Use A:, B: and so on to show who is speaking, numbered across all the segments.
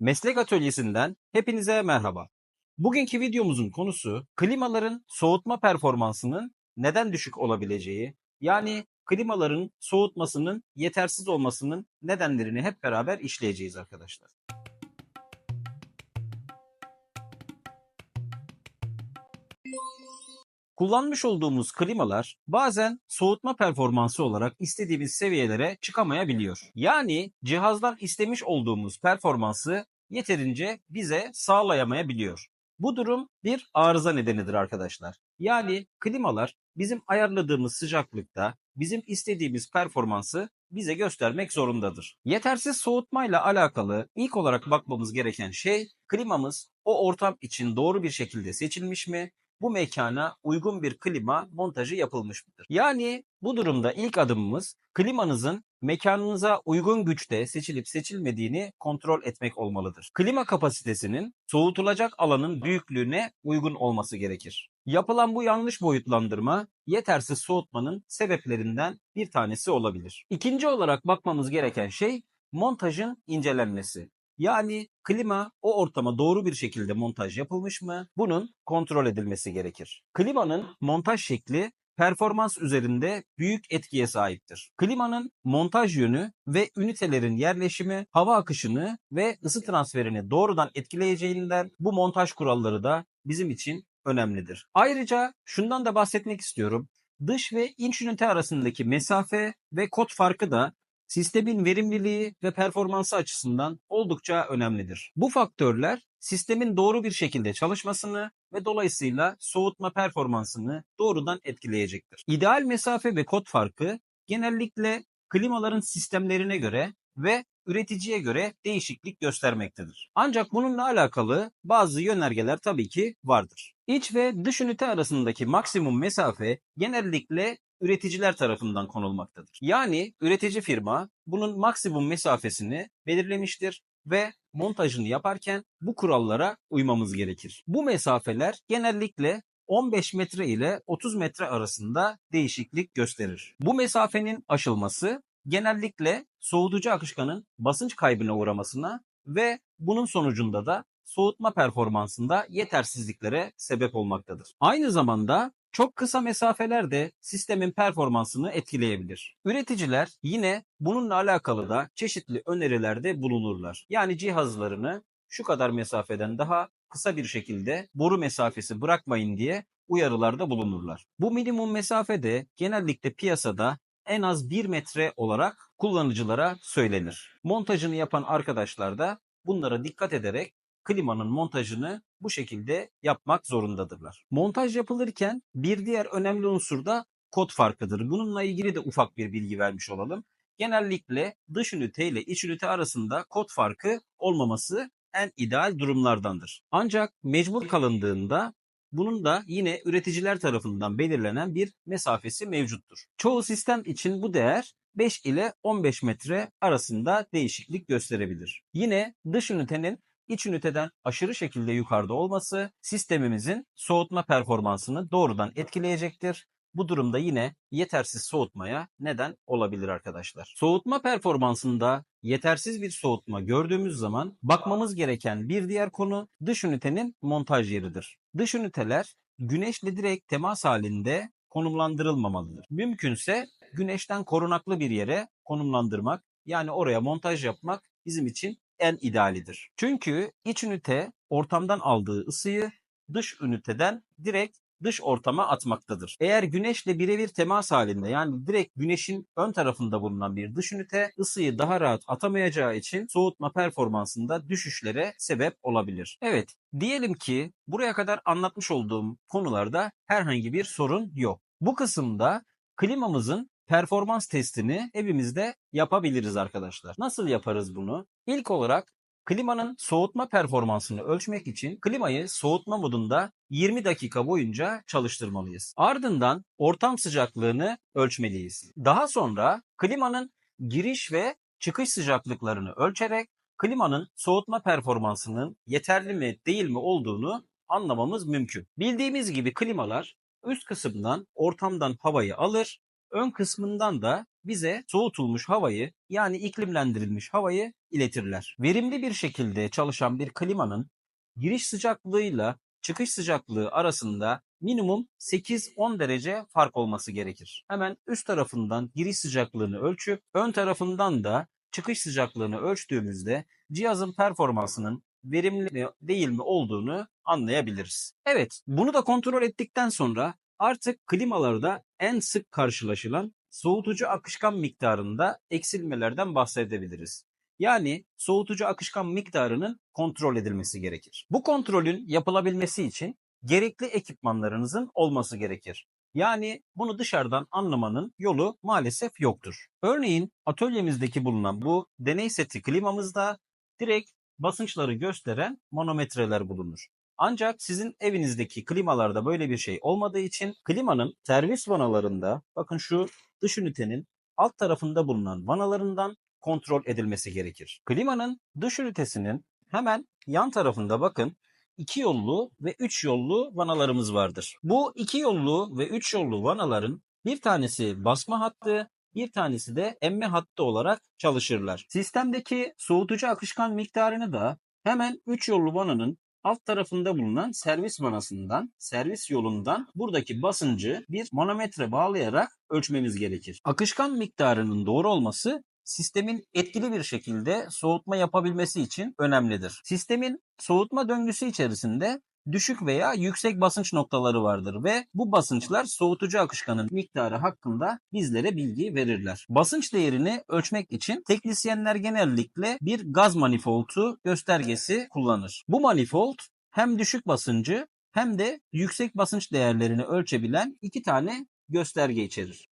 A: Meslek Atölyesi'nden hepinize merhaba. Bugünkü videomuzun konusu klimaların soğutma performansının neden düşük olabileceği, yani klimaların soğutmasının yetersiz olmasının nedenlerini hep beraber işleyeceğiz arkadaşlar. Kullanmış olduğumuz klimalar bazen soğutma performansı olarak istediğimiz seviyelere çıkamayabiliyor. Yani cihazdan istemiş olduğumuz performansı yeterince bize sağlayamayabiliyor. Bu durum bir arıza nedenidir arkadaşlar. Yani klimalar bizim ayarladığımız sıcaklıkta bizim istediğimiz performansı bize göstermek zorundadır. Yetersiz soğutmayla alakalı ilk olarak bakmamız gereken şey klimamız o ortam için doğru bir şekilde seçilmiş mi? Bu mekana uygun bir klima montajı yapılmış mıdır? Yani bu durumda ilk adımımız klimanızın mekanınıza uygun güçte seçilip seçilmediğini kontrol etmek olmalıdır. Klima kapasitesinin soğutulacak alanın büyüklüğüne uygun olması gerekir. Yapılan bu yanlış boyutlandırma yetersiz soğutmanın sebeplerinden bir tanesi olabilir. İkinci olarak bakmamız gereken şey montajın incelenmesi. Yani klima o ortama doğru bir şekilde montaj yapılmış mı? Bunun kontrol edilmesi gerekir. Klimanın montaj şekli performans üzerinde büyük etkiye sahiptir. Klimanın montaj yönü ve ünitelerin yerleşimi hava akışını ve ısı transferini doğrudan etkileyeceğinden bu montaj kuralları da bizim için önemlidir. Ayrıca şundan da bahsetmek istiyorum. Dış ve iç ünite arasındaki mesafe ve kod farkı da sistemin verimliliği ve performansı açısından oldukça önemlidir. Bu faktörler sistemin doğru bir şekilde çalışmasını ve dolayısıyla soğutma performansını doğrudan etkileyecektir. İdeal mesafe ve kod farkı genellikle klimaların sistemlerine göre ve üreticiye göre değişiklik göstermektedir. Ancak bununla alakalı bazı yönergeler tabii ki vardır. İç ve dış ünite arasındaki maksimum mesafe genellikle üreticiler tarafından konulmaktadır. Yani üretici firma bunun maksimum mesafesini belirlemiştir ve montajını yaparken bu kurallara uymamız gerekir. Bu mesafeler genellikle 15 metre ile 30 metre arasında değişiklik gösterir. Bu mesafenin aşılması genellikle soğutucu akışkanın basınç kaybına uğramasına ve bunun sonucunda da soğutma performansında yetersizliklere sebep olmaktadır. Aynı zamanda çok kısa mesafeler de sistemin performansını etkileyebilir. Üreticiler yine bununla alakalı da çeşitli önerilerde bulunurlar. Yani cihazlarını şu kadar mesafeden daha kısa bir şekilde boru mesafesi bırakmayın diye uyarılarda bulunurlar. Bu minimum mesafe de genellikle piyasada en az 1 metre olarak kullanıcılara söylenir. Montajını yapan arkadaşlar da bunlara dikkat ederek klimanın montajını bu şekilde yapmak zorundadırlar. Montaj yapılırken bir diğer önemli unsur da kod farkıdır. Bununla ilgili de ufak bir bilgi vermiş olalım. Genellikle dış ünite ile iç ünite arasında kod farkı olmaması en ideal durumlardandır. Ancak mecbur kalındığında bunun da yine üreticiler tarafından belirlenen bir mesafesi mevcuttur. Çoğu sistem için bu değer 5 ile 15 metre arasında değişiklik gösterebilir. Yine dış ünitenin iç üniteden aşırı şekilde yukarıda olması sistemimizin soğutma performansını doğrudan etkileyecektir. Bu durumda yine yetersiz soğutmaya neden olabilir arkadaşlar. Soğutma performansında yetersiz bir soğutma gördüğümüz zaman bakmamız gereken bir diğer konu dış ünitenin montaj yeridir. Dış üniteler güneşle direkt temas halinde konumlandırılmamalıdır. Mümkünse güneşten korunaklı bir yere konumlandırmak yani oraya montaj yapmak bizim için en idealidir. Çünkü iç ünite ortamdan aldığı ısıyı dış üniteden direkt dış ortama atmaktadır. Eğer güneşle birebir temas halinde yani direkt güneşin ön tarafında bulunan bir dış ünite ısıyı daha rahat atamayacağı için soğutma performansında düşüşlere sebep olabilir. Evet, diyelim ki buraya kadar anlatmış olduğum konularda herhangi bir sorun yok. Bu kısımda klimamızın performans testini evimizde yapabiliriz arkadaşlar. Nasıl yaparız bunu? İlk olarak klimanın soğutma performansını ölçmek için klimayı soğutma modunda 20 dakika boyunca çalıştırmalıyız. Ardından ortam sıcaklığını ölçmeliyiz. Daha sonra klimanın giriş ve çıkış sıcaklıklarını ölçerek klimanın soğutma performansının yeterli mi değil mi olduğunu anlamamız mümkün. Bildiğimiz gibi klimalar üst kısımdan ortamdan havayı alır ön kısmından da bize soğutulmuş havayı yani iklimlendirilmiş havayı iletirler. Verimli bir şekilde çalışan bir klimanın giriş sıcaklığıyla çıkış sıcaklığı arasında minimum 8-10 derece fark olması gerekir. Hemen üst tarafından giriş sıcaklığını ölçüp ön tarafından da çıkış sıcaklığını ölçtüğümüzde cihazın performansının verimli mi değil mi olduğunu anlayabiliriz. Evet, bunu da kontrol ettikten sonra artık klimalarda en sık karşılaşılan soğutucu akışkan miktarında eksilmelerden bahsedebiliriz. Yani soğutucu akışkan miktarının kontrol edilmesi gerekir. Bu kontrolün yapılabilmesi için gerekli ekipmanlarınızın olması gerekir. Yani bunu dışarıdan anlamanın yolu maalesef yoktur. Örneğin atölyemizdeki bulunan bu deney seti klimamızda direkt basınçları gösteren manometreler bulunur. Ancak sizin evinizdeki klimalarda böyle bir şey olmadığı için klimanın servis vanalarında bakın şu dış ünitenin alt tarafında bulunan vanalarından kontrol edilmesi gerekir. Klimanın dış ünitesinin hemen yan tarafında bakın iki yollu ve üç yollu vanalarımız vardır. Bu iki yollu ve üç yollu vanaların bir tanesi basma hattı, bir tanesi de emme hattı olarak çalışırlar. Sistemdeki soğutucu akışkan miktarını da hemen 3 yollu vananın alt tarafında bulunan servis vanasından, servis yolundan buradaki basıncı bir manometre bağlayarak ölçmemiz gerekir. Akışkan miktarının doğru olması sistemin etkili bir şekilde soğutma yapabilmesi için önemlidir. Sistemin soğutma döngüsü içerisinde düşük veya yüksek basınç noktaları vardır ve bu basınçlar soğutucu akışkanın miktarı hakkında bizlere bilgi verirler. Basınç değerini ölçmek için teknisyenler genellikle bir gaz manifoldu göstergesi kullanır. Bu manifold hem düşük basıncı hem de yüksek basınç değerlerini ölçebilen iki tane gösterge içerir.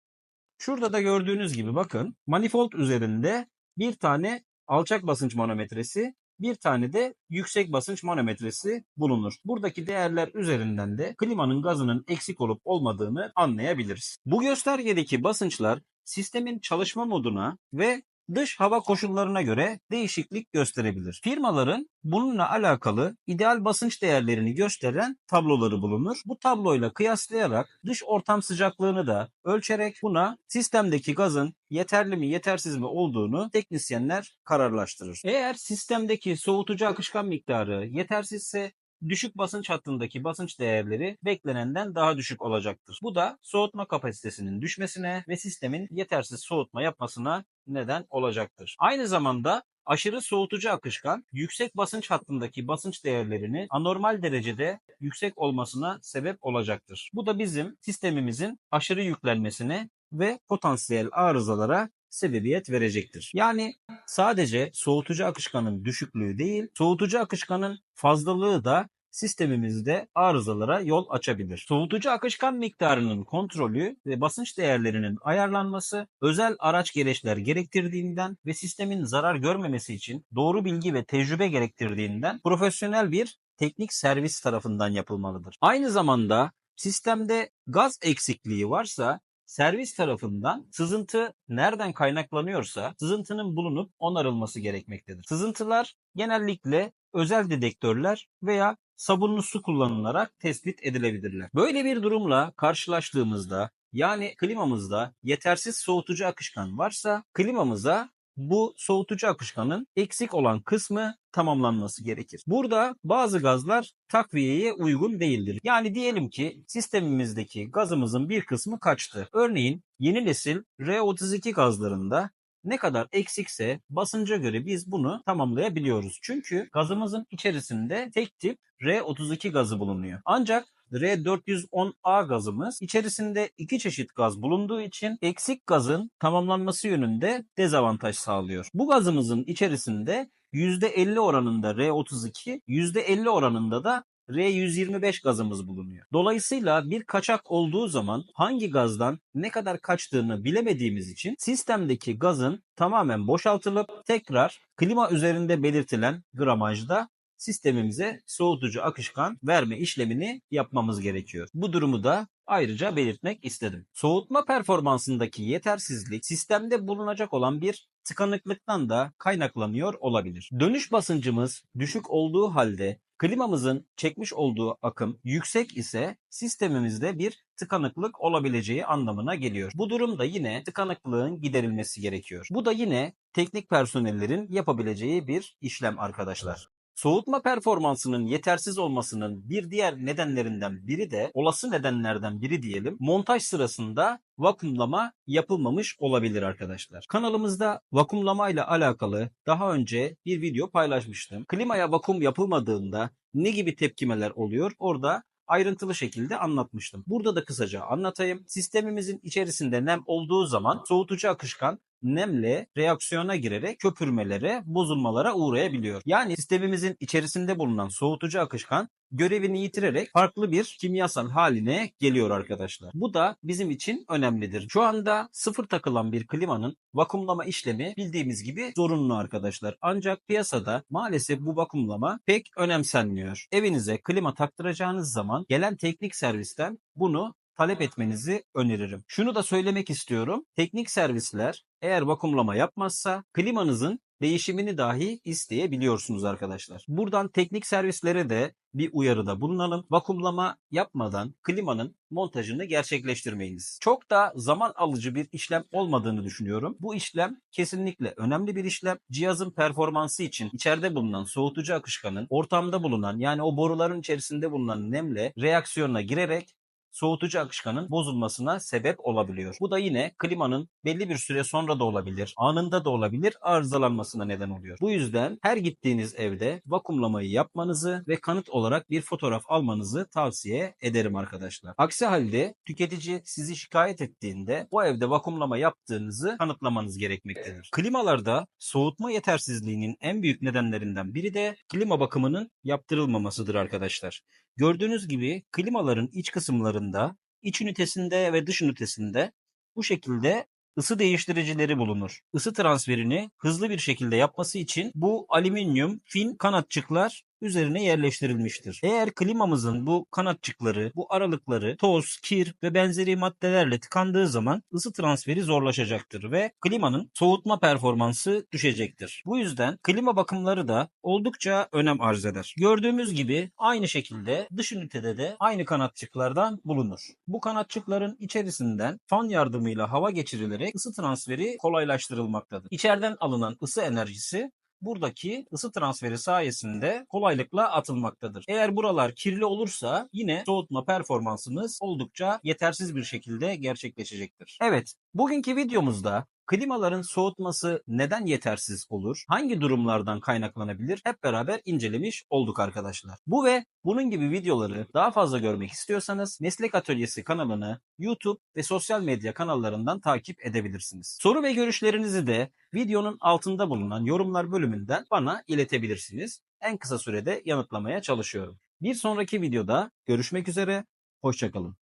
A: Şurada da gördüğünüz gibi bakın manifold üzerinde bir tane alçak basınç manometresi bir tane de yüksek basınç manometresi bulunur. Buradaki değerler üzerinden de klimanın gazının eksik olup olmadığını anlayabiliriz. Bu göstergedeki basınçlar sistemin çalışma moduna ve dış hava koşullarına göre değişiklik gösterebilir. Firmaların bununla alakalı ideal basınç değerlerini gösteren tabloları bulunur. Bu tabloyla kıyaslayarak dış ortam sıcaklığını da ölçerek buna sistemdeki gazın yeterli mi yetersiz mi olduğunu teknisyenler kararlaştırır. Eğer sistemdeki soğutucu akışkan miktarı yetersizse düşük basınç hattındaki basınç değerleri beklenenden daha düşük olacaktır. Bu da soğutma kapasitesinin düşmesine ve sistemin yetersiz soğutma yapmasına neden olacaktır. Aynı zamanda aşırı soğutucu akışkan yüksek basınç hattındaki basınç değerlerini anormal derecede yüksek olmasına sebep olacaktır. Bu da bizim sistemimizin aşırı yüklenmesine ve potansiyel arızalara sebebiyet verecektir. Yani sadece soğutucu akışkanın düşüklüğü değil, soğutucu akışkanın fazlalığı da sistemimizde arızalara yol açabilir. Soğutucu akışkan miktarının kontrolü ve basınç değerlerinin ayarlanması özel araç gereçler gerektirdiğinden ve sistemin zarar görmemesi için doğru bilgi ve tecrübe gerektirdiğinden profesyonel bir teknik servis tarafından yapılmalıdır. Aynı zamanda sistemde gaz eksikliği varsa servis tarafından sızıntı nereden kaynaklanıyorsa sızıntının bulunup onarılması gerekmektedir. Sızıntılar genellikle özel dedektörler veya sabunlu su kullanılarak tespit edilebilirler. Böyle bir durumla karşılaştığımızda yani klimamızda yetersiz soğutucu akışkan varsa klimamıza bu soğutucu akışkanın eksik olan kısmı tamamlanması gerekir. Burada bazı gazlar takviyeye uygun değildir. Yani diyelim ki sistemimizdeki gazımızın bir kısmı kaçtı. Örneğin yeni nesil R32 gazlarında ne kadar eksikse basınca göre biz bunu tamamlayabiliyoruz. Çünkü gazımızın içerisinde tek tip R32 gazı bulunuyor. Ancak R410A gazımız içerisinde iki çeşit gaz bulunduğu için eksik gazın tamamlanması yönünde dezavantaj sağlıyor. Bu gazımızın içerisinde %50 oranında R32, %50 oranında da R125 gazımız bulunuyor. Dolayısıyla bir kaçak olduğu zaman hangi gazdan ne kadar kaçtığını bilemediğimiz için sistemdeki gazın tamamen boşaltılıp tekrar klima üzerinde belirtilen gramajda sistemimize soğutucu akışkan verme işlemini yapmamız gerekiyor. Bu durumu da ayrıca belirtmek istedim. Soğutma performansındaki yetersizlik sistemde bulunacak olan bir tıkanıklıktan da kaynaklanıyor olabilir. Dönüş basıncımız düşük olduğu halde klimamızın çekmiş olduğu akım yüksek ise sistemimizde bir tıkanıklık olabileceği anlamına geliyor. Bu durumda yine tıkanıklığın giderilmesi gerekiyor. Bu da yine teknik personellerin yapabileceği bir işlem arkadaşlar. Soğutma performansının yetersiz olmasının bir diğer nedenlerinden biri de olası nedenlerden biri diyelim montaj sırasında vakumlama yapılmamış olabilir arkadaşlar. Kanalımızda vakumlama ile alakalı daha önce bir video paylaşmıştım. Klimaya vakum yapılmadığında ne gibi tepkimeler oluyor orada ayrıntılı şekilde anlatmıştım. Burada da kısaca anlatayım. Sistemimizin içerisinde nem olduğu zaman soğutucu akışkan nemle reaksiyona girerek köpürmelere, bozulmalara uğrayabiliyor. Yani sistemimizin içerisinde bulunan soğutucu akışkan görevini yitirerek farklı bir kimyasal haline geliyor arkadaşlar. Bu da bizim için önemlidir. Şu anda sıfır takılan bir klimanın vakumlama işlemi bildiğimiz gibi zorunlu arkadaşlar. Ancak piyasada maalesef bu vakumlama pek önemsenmiyor. Evinize klima taktıracağınız zaman gelen teknik servisten bunu talep etmenizi öneririm. Şunu da söylemek istiyorum. Teknik servisler eğer vakumlama yapmazsa klimanızın değişimini dahi isteyebiliyorsunuz arkadaşlar. Buradan teknik servislere de bir uyarıda bulunalım. Vakumlama yapmadan klimanın montajını gerçekleştirmeyiniz. Çok da zaman alıcı bir işlem olmadığını düşünüyorum. Bu işlem kesinlikle önemli bir işlem. Cihazın performansı için içeride bulunan soğutucu akışkanın ortamda bulunan yani o boruların içerisinde bulunan nemle reaksiyona girerek soğutucu akışkanın bozulmasına sebep olabiliyor. Bu da yine klimanın belli bir süre sonra da olabilir, anında da olabilir, arızalanmasına neden oluyor. Bu yüzden her gittiğiniz evde vakumlamayı yapmanızı ve kanıt olarak bir fotoğraf almanızı tavsiye ederim arkadaşlar. Aksi halde tüketici sizi şikayet ettiğinde o evde vakumlama yaptığınızı kanıtlamanız gerekmektedir. Klimalarda soğutma yetersizliğinin en büyük nedenlerinden biri de klima bakımının yaptırılmamasıdır arkadaşlar. Gördüğünüz gibi klimaların iç kısımlarında, iç ünitesinde ve dış ünitesinde bu şekilde ısı değiştiricileri bulunur. Isı transferini hızlı bir şekilde yapması için bu alüminyum fin kanatçıklar üzerine yerleştirilmiştir. Eğer klimamızın bu kanatçıkları, bu aralıkları toz, kir ve benzeri maddelerle tıkandığı zaman ısı transferi zorlaşacaktır ve klimanın soğutma performansı düşecektir. Bu yüzden klima bakımları da oldukça önem arz eder. Gördüğümüz gibi aynı şekilde dış ünitede de aynı kanatçıklardan bulunur. Bu kanatçıkların içerisinden fan yardımıyla hava geçirilerek ısı transferi kolaylaştırılmaktadır. İçeriden alınan ısı enerjisi buradaki ısı transferi sayesinde kolaylıkla atılmaktadır. Eğer buralar kirli olursa yine soğutma performansınız oldukça yetersiz bir şekilde gerçekleşecektir. Evet, bugünkü videomuzda klimaların soğutması neden yetersiz olur? Hangi durumlardan kaynaklanabilir? Hep beraber incelemiş olduk arkadaşlar. Bu ve bunun gibi videoları daha fazla görmek istiyorsanız Meslek Atölyesi kanalını YouTube ve sosyal medya kanallarından takip edebilirsiniz. Soru ve görüşlerinizi de videonun altında bulunan yorumlar bölümünden bana iletebilirsiniz. En kısa sürede yanıtlamaya çalışıyorum. Bir sonraki videoda görüşmek üzere, hoşçakalın.